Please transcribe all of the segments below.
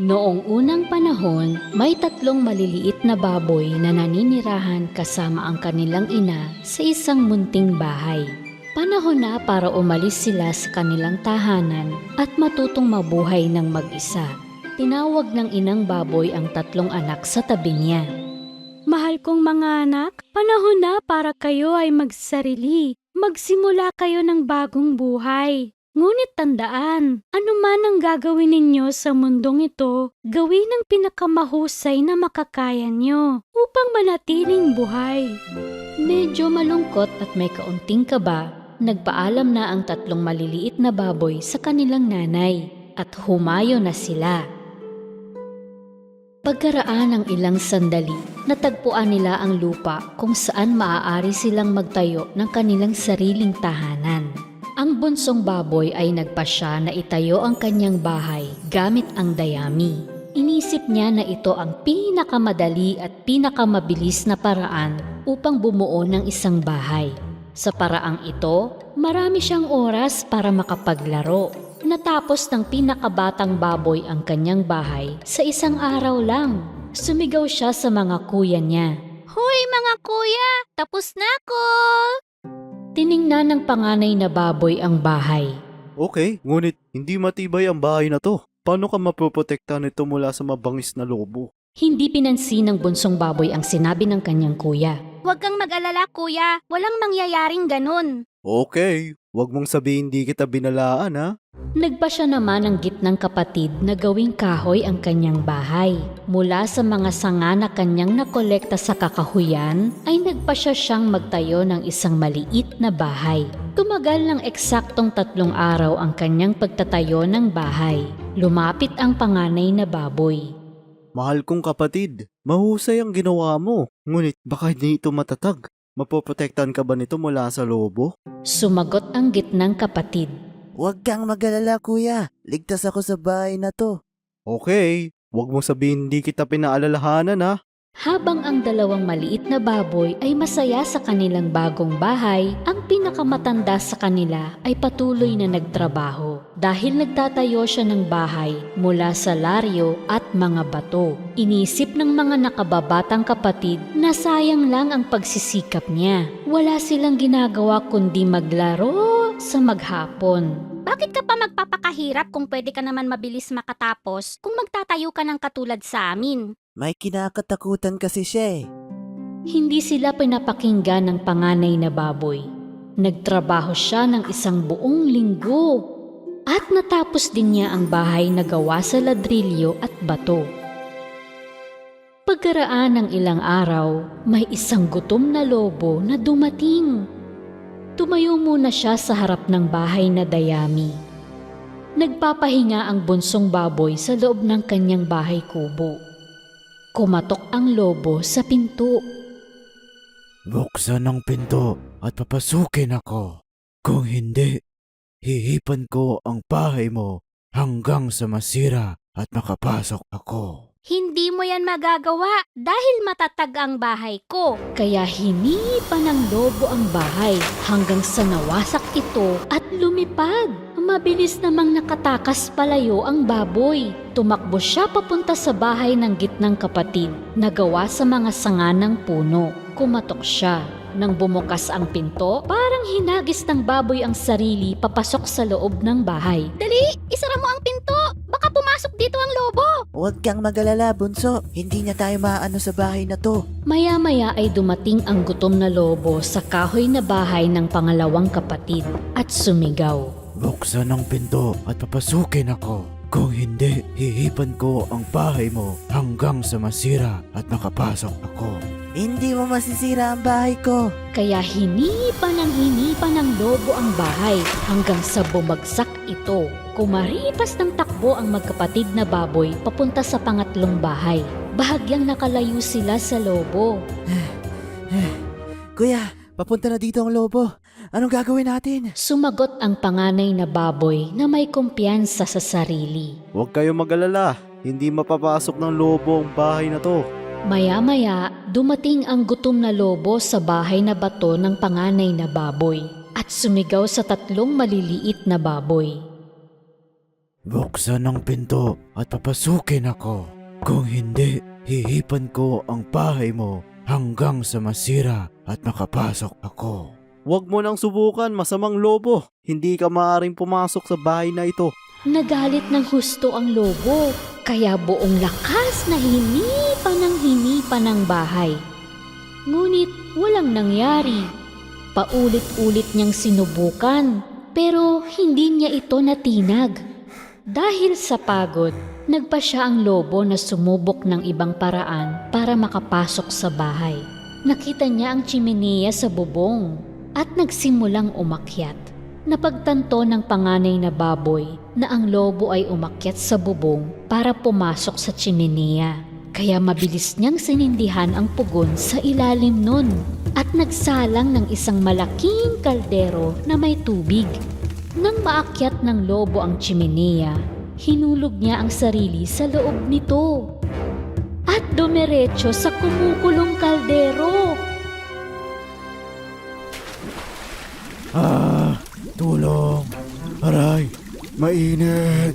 Noong unang panahon, may tatlong maliliit na baboy na naninirahan kasama ang kanilang ina sa isang munting bahay. Panahon na para umalis sila sa kanilang tahanan at matutong mabuhay ng mag-isa. Tinawag ng inang baboy ang tatlong anak sa tabi niya. Mahal kong mga anak, panahon na para kayo ay magsarili. Magsimula kayo ng bagong buhay. Ngunit tandaan, ano man ang gagawin ninyo sa mundong ito, gawin ang pinakamahusay na makakaya nyo upang manatiling buhay. Medyo malungkot at may kaunting kaba, nagpaalam na ang tatlong maliliit na baboy sa kanilang nanay at humayo na sila. Pagkaraan ng ilang sandali, natagpuan nila ang lupa kung saan maaari silang magtayo ng kanilang sariling tahanan. Bunsong baboy ay nagpasya na itayo ang kanyang bahay gamit ang dayami. Inisip niya na ito ang pinakamadali at pinakamabilis na paraan upang bumuo ng isang bahay. Sa paraang ito, marami siyang oras para makapaglaro. Natapos ng pinakabatang baboy ang kanyang bahay sa isang araw lang. Sumigaw siya sa mga kuya niya. Hoy mga kuya, tapos na ako! Tiningnan ng panganay na baboy ang bahay. Okay, ngunit hindi matibay ang bahay na to. Paano ka mapoprotekta nito mula sa mabangis na lobo? Hindi pinansin ng bunsong baboy ang sinabi ng kanyang kuya. Huwag kang mag-alala kuya, walang mangyayaring ganun. Okay, wag mong sabihin di kita binalaan ha. Nagpa siya naman ang gitnang kapatid na gawing kahoy ang kanyang bahay. Mula sa mga sanga na kanyang nakolekta sa kakahuyan, ay nagpa siya siyang magtayo ng isang maliit na bahay. Tumagal ng eksaktong tatlong araw ang kanyang pagtatayo ng bahay. Lumapit ang panganay na baboy. Mahal kong kapatid, mahusay ang ginawa mo. Ngunit baka hindi ito matatag. Mapoprotektan ka ba nito mula sa lobo? Sumagot ang gitnang kapatid. Huwag kang mag-alala kuya, ligtas ako sa bahay na to. Okay, wag mong sabihin di kita pinaalalahanan ha. Habang ang dalawang maliit na baboy ay masaya sa kanilang bagong bahay, ang pinakamatanda sa kanila ay patuloy na nagtrabaho dahil nagtatayo siya ng bahay mula sa laryo at mga bato. Inisip ng mga nakababatang kapatid na sayang lang ang pagsisikap niya. Wala silang ginagawa kundi maglaro sa maghapon. Bakit ka pa magpapakahirap kung pwede ka naman mabilis makatapos kung magtatayo ka ng katulad sa amin? May kinakatakutan kasi siya eh. Hindi sila pinapakinggan ng panganay na baboy. Nagtrabaho siya ng isang buong linggo at natapos din niya ang bahay na gawa sa ladrilyo at bato. Pagkaraan ng ilang araw, may isang gutom na lobo na dumating. Tumayo muna siya sa harap ng bahay na dayami. Nagpapahinga ang bunsong baboy sa loob ng kanyang bahay kubo. Kumatok ang lobo sa pinto. Buksan ang pinto at papasukin ako. Kung hindi, hihipan ko ang bahay mo hanggang sa masira at makapasok ako. Hindi mo yan magagawa dahil matatag ang bahay ko. Kaya hinipa ng lobo ang bahay hanggang sa nawasak ito at lumipad. Mabilis namang nakatakas palayo ang baboy. Tumakbo siya papunta sa bahay ng gitnang kapatid na gawa sa mga sanga ng puno. Kumatok siya. Nang bumukas ang pinto, parang hinagis ng baboy ang sarili papasok sa loob ng bahay. Dali, isara mo ang pinto. Baka pumasok dito ang lobo. Huwag kang mag-alala bunso, hindi na tayo maano sa bahay na to. Maya-maya ay dumating ang gutom na lobo sa kahoy na bahay ng pangalawang kapatid at sumigaw. Buksan ang pinto at papasukin ako. Kung hindi, hihipan ko ang bahay mo hanggang sa masira at makapasok ako. Hindi mo masisira ang bahay ko. Kaya hinipa ng hinipa ng lobo ang bahay hanggang sa bumagsak ito. Kumaripas ng takbo ang magkapatid na baboy papunta sa pangatlong bahay. Bahagyang nakalayo sila sa lobo. Kuya, papunta na dito ang lobo. Anong gagawin natin? Sumagot ang panganay na baboy na may kumpiyansa sa sarili. Huwag kayo mag-alala. Hindi mapapasok ng lobo ang bahay na to. Maya-maya, dumating ang gutom na lobo sa bahay na bato ng panganay na baboy at sumigaw sa tatlong maliliit na baboy. Buksan ang pinto at papasukin ako. Kung hindi, hihipan ko ang bahay mo hanggang sa masira at makapasok ako. Huwag mo nang subukan, masamang lobo. Hindi ka maaaring pumasok sa bahay na ito. Nagalit ng husto ang lobo, kaya buong lakas na hinipa ng hinipa ng bahay. Ngunit walang nangyari. Paulit-ulit niyang sinubukan, pero hindi niya ito natinag. Dahil sa pagod, nagpa siya ang lobo na sumubok ng ibang paraan para makapasok sa bahay. Nakita niya ang chimenea sa bubong at nagsimulang umakyat. Napagtanto ng panganay na baboy na ang lobo ay umakyat sa bubong para pumasok sa chimenea. Kaya mabilis niyang sinindihan ang pugon sa ilalim nun at nagsalang ng isang malaking kaldero na may tubig. Nang maakyat ng lobo ang chimenea, hinulog niya ang sarili sa loob nito at dumiretso sa kumukulong kaldero. Tulong. Aray, mainit.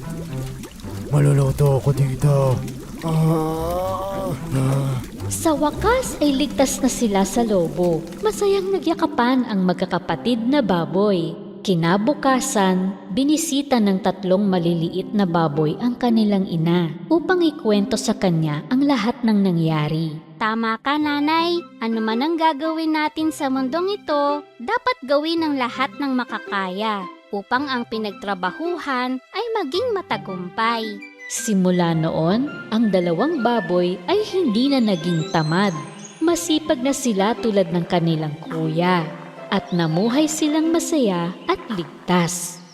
Maluluto ako dito. Ah, ah. Sa wakas ay ligtas na sila sa lobo. Masayang nagyakapan ang magkakapatid na baboy. Kinabukasan, binisita ng tatlong maliliit na baboy ang kanilang ina upang ikwento sa kanya ang lahat ng nangyari. Tama ka, nanay. Ano man ang gagawin natin sa mundong ito, dapat gawin ng lahat ng makakaya upang ang pinagtrabahuhan ay maging matagumpay. Simula noon, ang dalawang baboy ay hindi na naging tamad. Masipag na sila tulad ng kanilang kuya at namuhay silang masaya at ligtas.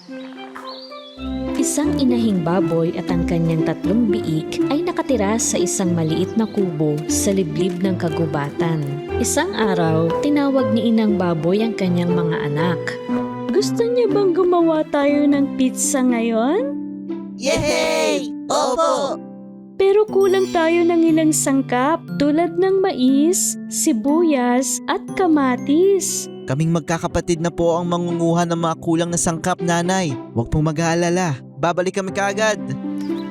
Isang inahing baboy at ang kanyang tatlong biik ay nakatira sa isang maliit na kubo sa liblib ng kagubatan. Isang araw, tinawag ni inang baboy ang kanyang mga anak. Gusto niyo bang gumawa tayo ng pizza ngayon? Yay! Opo! Pero kulang tayo ng ilang sangkap tulad ng mais, sibuyas at kamatis. Kaming magkakapatid na po ang mangunguha ng mga kulang na sangkap, nanay. Huwag pong mag-aalala. Babalik kami kaagad.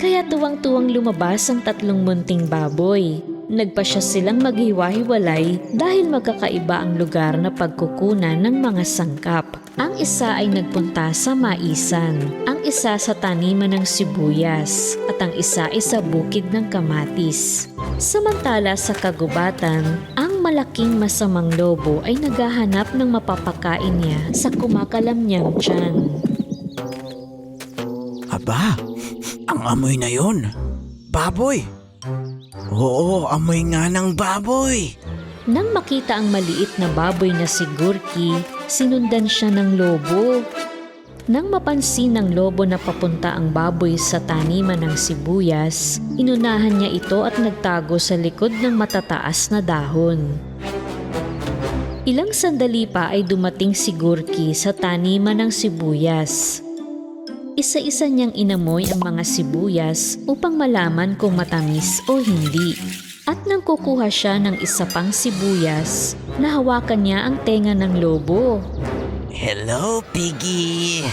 Kaya tuwang-tuwang lumabas ang tatlong munting baboy. Nagpa siya silang maghiwa-hiwalay dahil magkakaiba ang lugar na pagkukunan ng mga sangkap. Ang isa ay nagpunta sa maisan, ang isa sa taniman ng sibuyas, at ang isa ay sa bukid ng kamatis. Samantala sa kagubatan, ang malaking masamang lobo ay naghahanap ng mapapakain niya sa kumakalam niyang tiyan. Aba, ang amoy na yon. Baboy. Oo, amoy nga ng baboy. Nang makita ang maliit na baboy na si Gurki, sinundan siya ng lobo. Nang mapansin ng lobo na papunta ang baboy sa taniman ng sibuyas, inunahan niya ito at nagtago sa likod ng matataas na dahon. Ilang sandali pa ay dumating si Gurki sa taniman ng sibuyas. Isa-isa niyang inamoy ang mga sibuyas upang malaman kung matamis o hindi. At nang kukuha siya ng isa pang sibuyas, nahawakan niya ang tenga ng lobo. Hello, Piggy.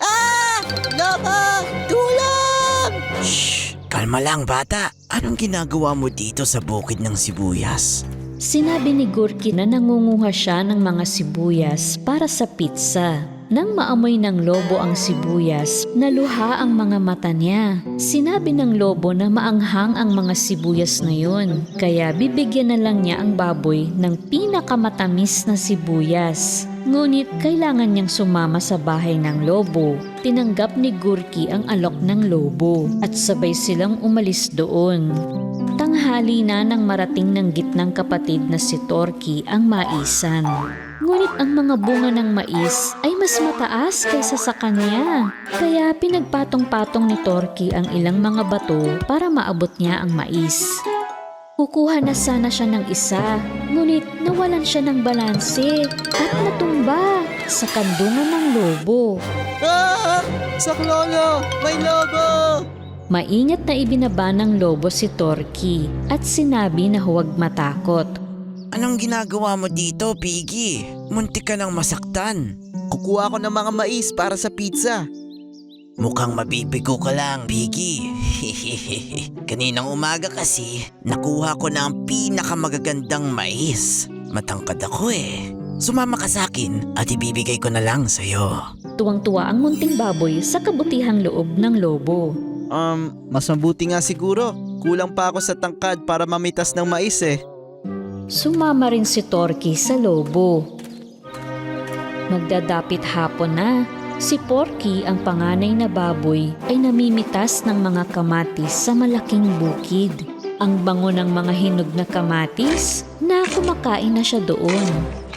Ah! Lobo! Tulong! Shh! Kalma lang, bata. Anong ginagawa mo dito sa bukid ng sibuyas? Sinabi ni Gurki na nangunguha siya ng mga sibuyas para sa pizza. Nang maamoy ng lobo ang sibuyas, naluha ang mga mata niya. Sinabi ng lobo na maanghang ang mga sibuyas na yun, kaya bibigyan na lang niya ang baboy ng pinakamatamis na sibuyas. Ngunit kailangan niyang sumama sa bahay ng lobo. Tinanggap ni Gurki ang alok ng lobo at sabay silang umalis doon. Tanghali na nang marating ng gitnang kapatid na si Torki ang maisan. Ngunit ang mga bunga ng mais ay mas mataas kaysa sa kanya. Kaya pinagpatong-patong ni Torki ang ilang mga bato para maabot niya ang mais. Kukuha na sana siya ng isa, ngunit nawalan siya ng balanse at natumba sa kandungan ng lobo. Ah! Saklolo! May lobo! Maingat na ibinaba ng lobo si Torki at sinabi na huwag matakot. Anong ginagawa mo dito, Piggy? Muntik ka nang masaktan. Kukuha ko ng mga mais para sa pizza. Mukhang mabibigo ka lang, Biggie. Kaninang umaga kasi, nakuha ko na ang pinakamagagandang mais. Matangkad ako eh. Sumama ka sa akin at ibibigay ko na lang sa'yo. Tuwang-tuwa ang munting baboy sa kabutihang loob ng lobo. Um, mas mabuti nga siguro. Kulang pa ako sa tangkad para mamitas ng mais eh. Sumama rin si Torky sa lobo. Magdadapit hapon na. Si Porky, ang panganay na baboy, ay namimitas ng mga kamatis sa malaking bukid. Ang bango ng mga hinog na kamatis na kumakain na siya doon.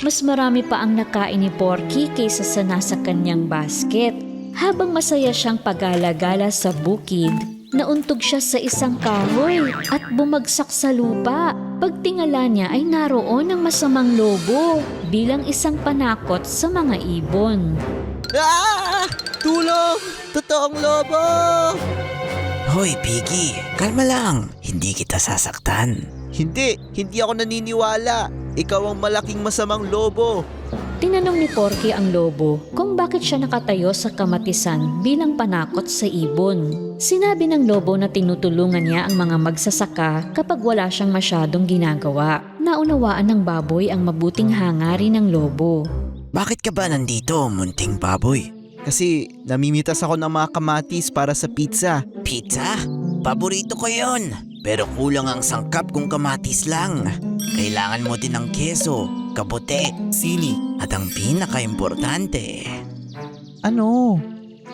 Mas marami pa ang nakain ni Porky kaysa sa nasa kanyang basket. Habang masaya siyang pagala-gala sa bukid, nauntog siya sa isang kahoy at bumagsak sa lupa. Pagtingala niya ay naroon ang masamang lobo bilang isang panakot sa mga ibon. Ah! Tulong! Totoong lobo! Hoy, Biggie, kalma lang. Hindi kita sasaktan. Hindi, hindi ako naniniwala. Ikaw ang malaking masamang lobo. Tinanong ni Porky ang lobo kung bakit siya nakatayo sa kamatisan bilang panakot sa ibon. Sinabi ng lobo na tinutulungan niya ang mga magsasaka kapag wala siyang masyadong ginagawa. Naunawaan ng baboy ang mabuting hangarin ng lobo. Bakit ka ba nandito, munting baboy? Kasi namimitas ako ng mga kamatis para sa pizza. Pizza? Paborito ko yon. Pero kulang ang sangkap kung kamatis lang. Kailangan mo din ng keso, kabote, sili, at ang pinaka-importante, Ano?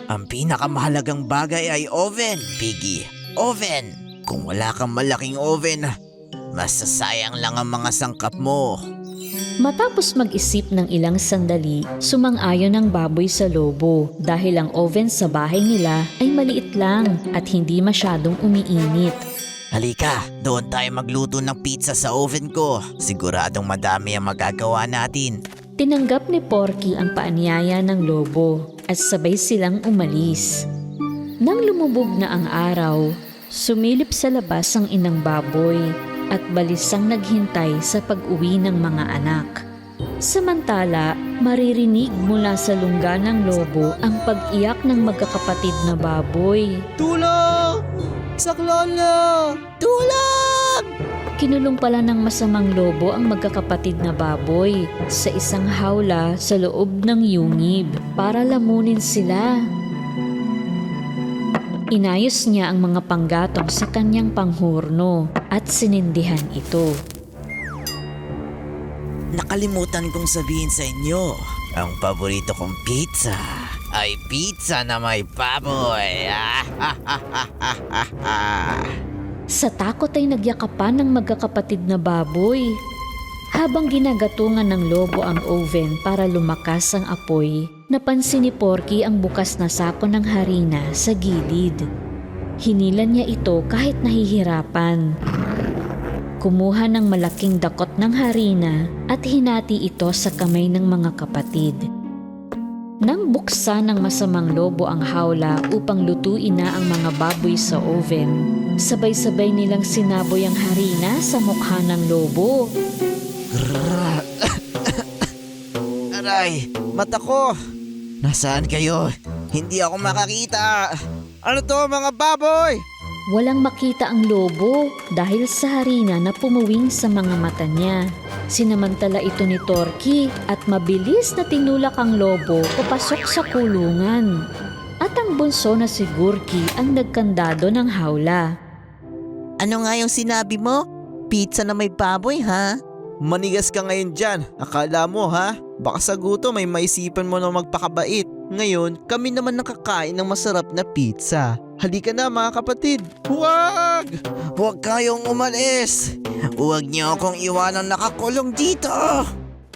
ang pinakamahalagang bagay ay oven, Piggy. Oven! Kung wala kang malaking oven, masasayang lang ang mga sangkap mo. Matapos mag-isip ng ilang sandali, sumang-ayon ang baboy sa lobo dahil ang oven sa bahay nila ay maliit lang at hindi masyadong umiinit. Halika, doon tayo magluto ng pizza sa oven ko. Siguradong madami ang magagawa natin. Tinanggap ni Porky ang paanyaya ng lobo at sabay silang umalis. Nang lumubog na ang araw, sumilip sa labas ang inang baboy at balisang naghintay sa pag-uwi ng mga anak. Samantala, maririnig mula sa lungga ng lobo ang pag-iyak ng magkakapatid na baboy. Tulong! Saklolo! Tulong! Kinulong pala ng masamang lobo ang magkakapatid na baboy sa isang hawla sa loob ng yungib para lamunin sila. Inayos niya ang mga panggatong sa kanyang panghorno at sinindihan ito. Nakalimutan kong sabihin sa inyo, ang paborito kong pizza ay pizza na may baboy. Sa takot ay nagyakapan ng magkakapatid na baboy. Habang ginagatungan ng lobo ang oven para lumakas ang apoy, napansin ni Porky ang bukas na sako ng harina sa gilid. Hinilan niya ito kahit nahihirapan. Kumuha ng malaking dakot ng harina at hinati ito sa kamay ng mga kapatid. Nang buksan ng masamang lobo ang hawla upang lutuin na ang mga baboy sa oven, sabay-sabay nilang sinaboy ang harina sa mukha ng lobo. Aray, mata ko! Nasaan kayo? Hindi ako makakita. Ano to mga baboy? Walang makita ang lobo dahil sa harina na pumuwing sa mga mata niya. Sinamantala ito ni Torky at mabilis na tinulak ang lobo papasok sa kulungan. At ang bunso na si Gurky ang nagkandado ng hawla. Ano nga yung sinabi mo? Pizza na may baboy, ha? Manigas ka ngayon dyan. Akala mo ha? Baka sa guto may maisipan mo na magpakabait. Ngayon, kami naman nakakain ng masarap na pizza. Halika na mga kapatid. Huwag! Huwag kayong umalis. Huwag niyo akong iwanang nakakulong dito.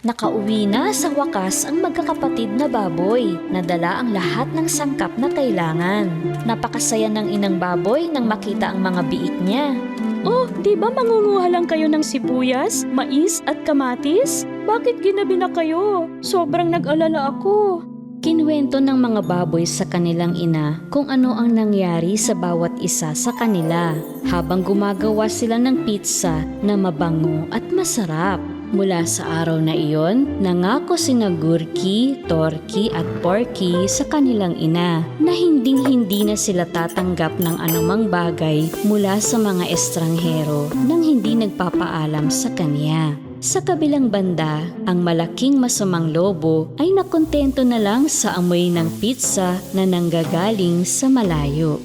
Nakauwi na sa wakas ang magkakapatid na baboy. Nadala ang lahat ng sangkap na kailangan. Napakasaya ng inang baboy nang makita ang mga biik niya. Oh, di ba mangunguha lang kayo ng sibuyas, mais at kamatis? Bakit ginabi na kayo? Sobrang nag-alala ako. Kinuwento ng mga baboy sa kanilang ina kung ano ang nangyari sa bawat isa sa kanila habang gumagawa sila ng pizza na mabango at masarap. Mula sa araw na iyon, nangako sina Gurki, Torki at Porky sa kanilang ina na hinding-hindi na sila tatanggap ng anumang bagay mula sa mga estranghero nang hindi nagpapaalam sa kanya. Sa kabilang banda, ang malaking masamang lobo ay nakontento na lang sa amoy ng pizza na nanggagaling sa malayo.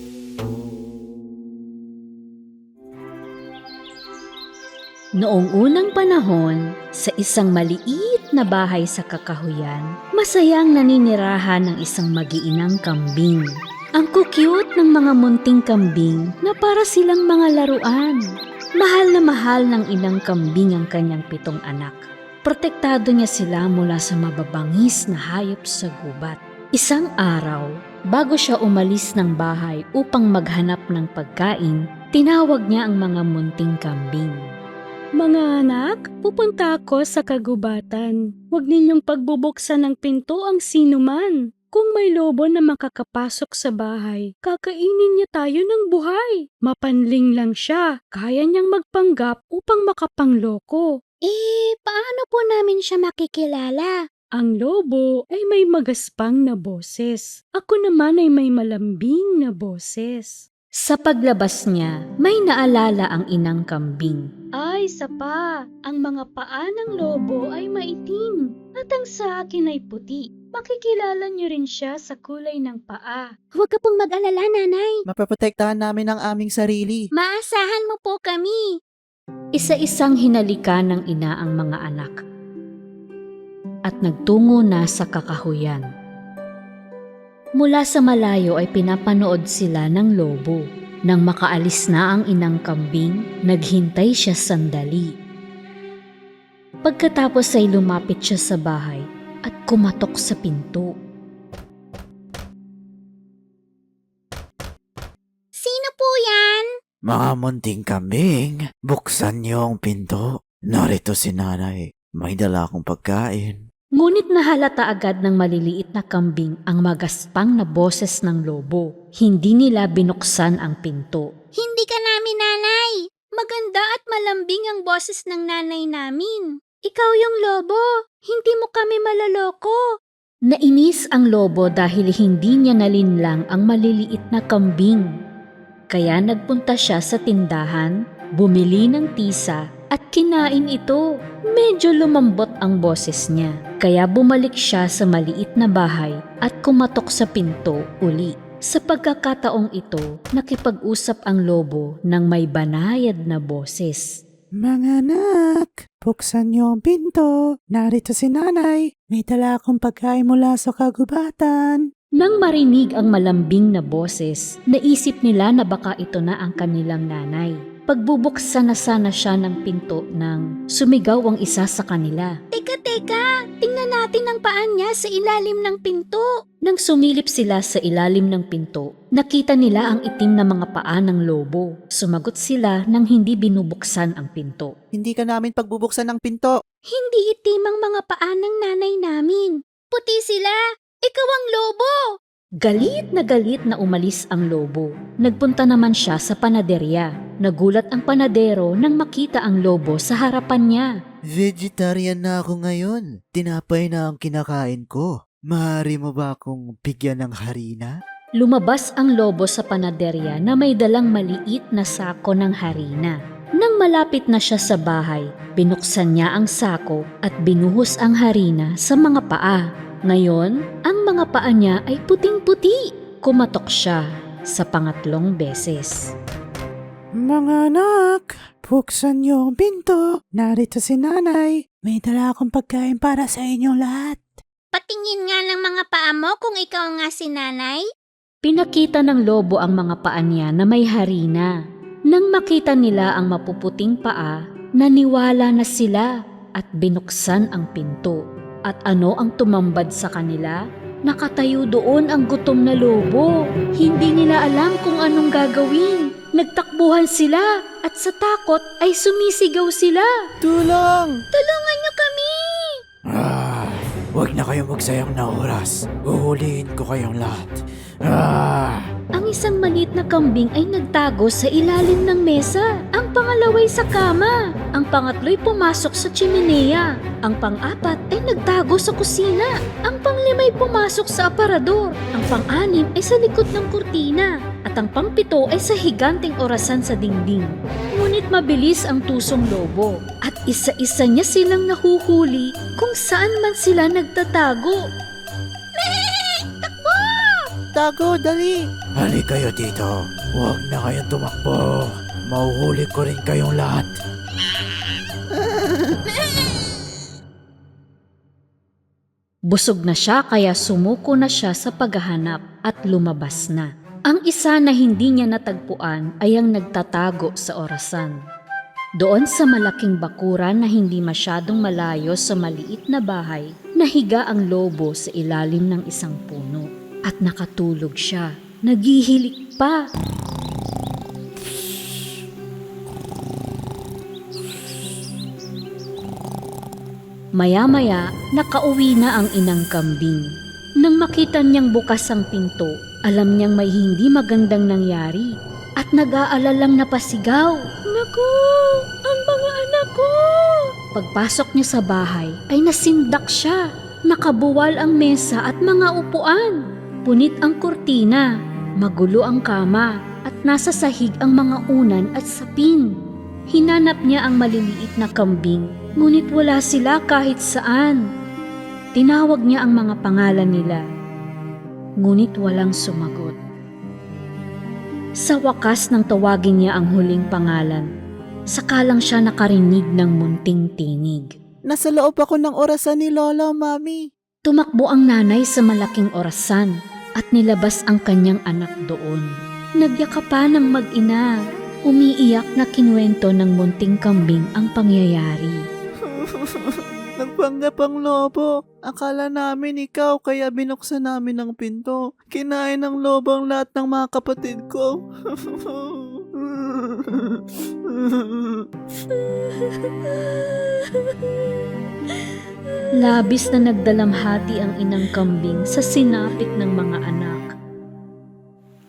Noong unang panahon, sa isang maliit na bahay sa kakahuyan, masayang naninirahan ng isang magiinang kambing. Ang kukyut ng mga munting kambing na para silang mga laruan. Mahal na mahal ng inang kambing ang kanyang pitong anak. Protektado niya sila mula sa mababangis na hayop sa gubat. Isang araw, bago siya umalis ng bahay upang maghanap ng pagkain, tinawag niya ang mga munting kambing. Mga anak, pupunta ako sa kagubatan. Huwag ninyong pagbubuksan ng pinto ang sinuman. Kung may lobo na makakapasok sa bahay, kakainin niya tayo ng buhay. Mapanling lang siya, kaya niyang magpanggap upang makapangloko. Eh, paano po namin siya makikilala? Ang lobo ay may magaspang na boses. Ako naman ay may malambing na boses. Sa paglabas niya, may naalala ang inang kambing. Ay, sapa, ang mga paa ng lobo ay maitim at ang sa akin ay puti. Makikilala niyo rin siya sa kulay ng paa. Huwag ka pong mag-alala, nanay. Mapaprotektahan namin ang aming sarili. Maasahan mo po kami. Isa-isang hinalika ng ina ang mga anak at nagtungo na sa kakahuyan. Mula sa malayo ay pinapanood sila ng lobo. Nang makaalis na ang inang kambing, naghintay siya sandali. Pagkatapos ay lumapit siya sa bahay at kumatok sa pinto. Sino po yan? Mga munting kambing, buksan niyo ang pinto. Narito si nanay. May dala akong pagkain. Ngunit nahalata agad ng maliliit na kambing ang magaspang na boses ng lobo. Hindi nila binuksan ang pinto. Hindi ka namin nanay. Maganda at malambing ang boses ng nanay namin. Ikaw yung lobo. Hindi mo kami malaloko. Nainis ang lobo dahil hindi niya nalinlang ang maliliit na kambing. Kaya nagpunta siya sa tindahan, bumili ng tisa at kinain ito. Medyo lumambot ang boses niya. Kaya bumalik siya sa maliit na bahay at kumatok sa pinto uli. Sa pagkakataong ito, nakipag-usap ang lobo ng may banayad na boses. Mga anak, buksan niyo ang pinto. Narito si nanay. May dala akong pagkain mula sa kagubatan. Nang marinig ang malambing na boses, naisip nila na baka ito na ang kanilang nanay. Pagbubuksan na sana siya ng pinto nang sumigaw ang isa sa kanila. Teka, teka. Tingnan natin ang paan niya sa ilalim ng pinto. Nang sumilip sila sa ilalim ng pinto, nakita nila ang itim na mga paa ng lobo. Sumagot sila nang hindi binubuksan ang pinto. Hindi ka namin pagbubuksan ng pinto. Hindi itim ang mga paan ng nanay namin. Puti sila. Ikaw ang lobo. Galit na galit na umalis ang lobo. Nagpunta naman siya sa panaderya. Nagulat ang panadero nang makita ang lobo sa harapan niya. Vegetarian na ako ngayon. Tinapay na ang kinakain ko. Maaari mo ba akong bigyan ng harina? Lumabas ang lobo sa panaderya na may dalang maliit na sako ng harina. Nang malapit na siya sa bahay, binuksan niya ang sako at binuhos ang harina sa mga paa. Ngayon, ang mga paa niya ay puting-puti. Kumatok siya sa pangatlong beses. Mga anak, buksan niyo ang pinto. Narito si nanay. May dala akong pagkain para sa inyong lahat. Patingin nga ng mga paa mo kung ikaw nga si nanay. Pinakita ng lobo ang mga paa niya na may harina. Nang makita nila ang mapuputing paa, naniwala na sila at binuksan ang pinto. At ano ang tumambad sa kanila? Nakatayo doon ang gutom na lobo. Hindi nila alam kung anong gagawin. Nagtakbuhan sila at sa takot ay sumisigaw sila. Tulong! Tulungan niyo kami! Ah, huwag na kayong magsayang na oras. Uhulihin ko kayong lahat. Ah! Ang isang maliit na kambing ay nagtago sa ilalim ng mesa. Ang Ang pangalaway sa kama. Ang pangatlo'y pumasok sa chimenea. Ang pang-apat ay nagtago sa kusina. Ang panglima'y pumasok sa aparador. Ang pang-anim ay sa likod ng kurtina. At ang pangpito ay sa higanting orasan sa dingding. Ngunit mabilis ang tusong lobo. At isa-isa niya silang nahuhuli kung saan man sila nagtatago. Tago, dali! Hali kayo dito. Huwag na kayong tumakbo. Mauhuli ko rin kayong lahat. Busog na siya kaya sumuko na siya sa paghahanap at lumabas na. Ang isa na hindi niya natagpuan ay ang nagtatago sa orasan. Doon sa malaking bakuran na hindi masyadong malayo sa maliit na bahay, nahiga ang lobo sa ilalim ng isang puno. At nakatulog siya. Nagihilik pa. Maya-maya, nakauwi na ang inang kambing. Nang makita niyang bukas ang pinto, alam niyang may hindi magandang nangyari at nag-aalalang napasigaw. Naku! Ang mga anak ko! Pagpasok niya sa bahay ay nasindak siya. Nakabuwal ang mesa at mga upuan. Punit ang kurtina, magulo ang kama at nasa sahig ang mga unan at sapin. Hinanap niya ang maliliit na kambing, ngunit wala sila kahit saan. Tinawag niya ang mga pangalan nila, ngunit walang sumagot. Sa wakas nang tawagin niya ang huling pangalan, sakalang siya nakarinig ng munting tinig. Nasa loob ako ng orasan ni Lolo, Mami. Tumakbo ang nanay sa malaking orasan at nilabas ang kanyang anak doon. Nagyakapan ng mag-ina. Umiiyak na kinuwento ng munting kambing ang pangyayari. Nagpanggap ang lobo. Akala namin ikaw kaya binuksan namin ang pinto. Kinain ng lobo ang lahat ng mga kapatid ko. Labis na nagdalamhati ang inang kambing sa sinapit ng mga anak.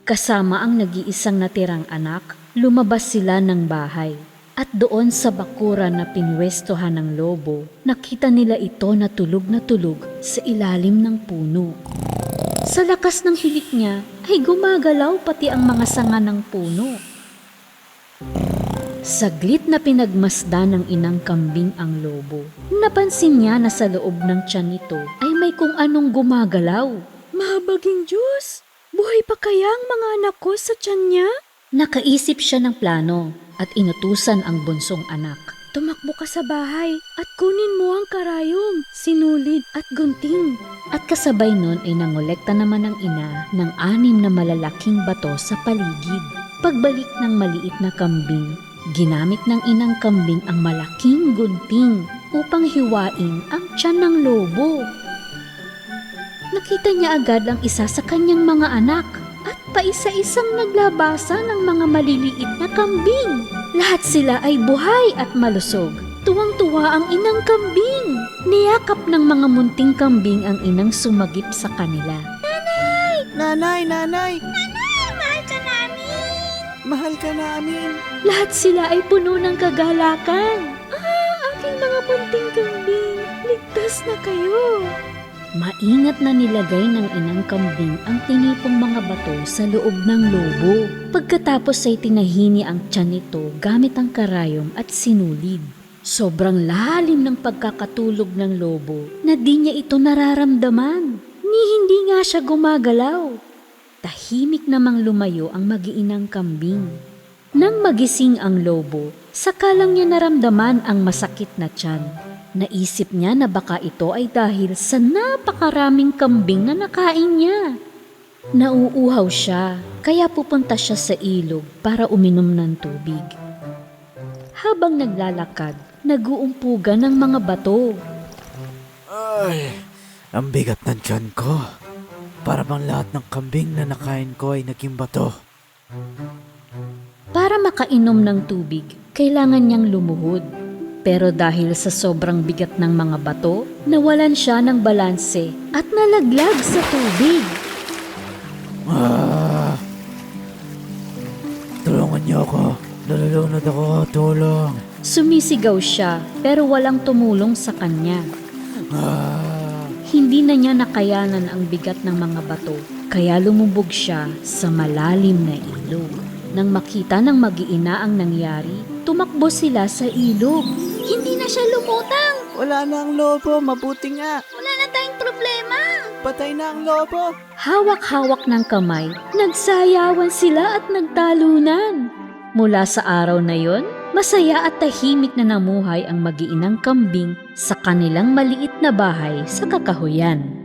Kasama ang nag-iisang natirang anak, lumabas sila ng bahay. At doon sa bakura na pinwestohan ng lobo, nakita nila ito na tulog na tulog sa ilalim ng puno. Sa lakas ng hilik niya ay gumagalaw pati ang mga sanga ng puno. Saglit na pinagmasda ng inang kambing ang lobo. Napansin niya na sa loob ng tiyan nito ay may kung anong gumagalaw. Mahabaging Diyos! Buhay pa kaya ang mga anak ko sa tiyan niya? Nakaisip siya ng plano at inutusan ang bunsong anak. Tumakbo ka sa bahay at kunin mo ang karayom, sinulid at gunting. At kasabay nun ay nangolekta naman ng ina ng anim na malalaking bato sa paligid. Pagbalik ng maliit na kambing, ginamit ng inang kambing ang malaking gunting upang hiwain ang tiyan ng lobo. Nakita niya agad ang isa sa kanyang mga anak paisa-isang naglabasa ng mga maliliit na kambing. Lahat sila ay buhay at malusog. Tuwang-tuwa ang inang kambing. Niyakap ng mga munting kambing ang inang sumagip sa kanila. Nanay, nanay! Nanay, mahal ka namin! Mahal ka namin! Lahat sila ay puno ng kagalakan. Ah, aking mga munting kambing, ligtas na kayo. Maingat na nilagay ng inang kambing ang tinipong mga bato sa loob ng lobo. Pagkatapos ay tinahini ang tiyan nito gamit ang karayom at sinulid. Sobrang lalim ng pagkakatulog ng lobo na di niya ito nararamdaman. Ni hindi nga siya gumagalaw. Tahimik namang lumayo ang magiinang kambing. Nang magising ang lobo, saka lang niya naramdaman ang masakit na tiyan. Naisip niya na baka ito ay dahil sa napakaraming kambing na nakain niya. Nauuhaw siya, kaya pupunta siya sa ilog para uminom ng tubig. Habang naglalakad, naguumpugan ng mga bato. Ay, ang bigat ng tiyan ko. Para bang lahat ng kambing na nakain ko ay naging bato. Para makainom ng tubig, kailangan niyang lumuhod. Pero dahil sa sobrang bigat ng mga bato, nawalan siya ng balanse at nalaglag sa tubig. Ah! Tulungan niyo ako. Nalulunod ako, tulong. Sumisigaw siya pero walang tumulong sa kanya. Ah, Hindi na niya nakayanan ang bigat ng mga bato, kaya lumubog siya sa malalim na ilog. Nang makita ng mag-iina ang nangyari, tumakbo sila sa ilog. Na siya lumutang. Wala na ang lobo, mabuti nga. Wala na tayong problema. Patay na ang lobo. Hawak-hawak ng kamay, nagsayawan sila at nagtalunan. Mula sa araw na yon, masaya at tahimik na namuhay ang mag-iinang kambing sa kanilang maliit na bahay sa kakahuyan.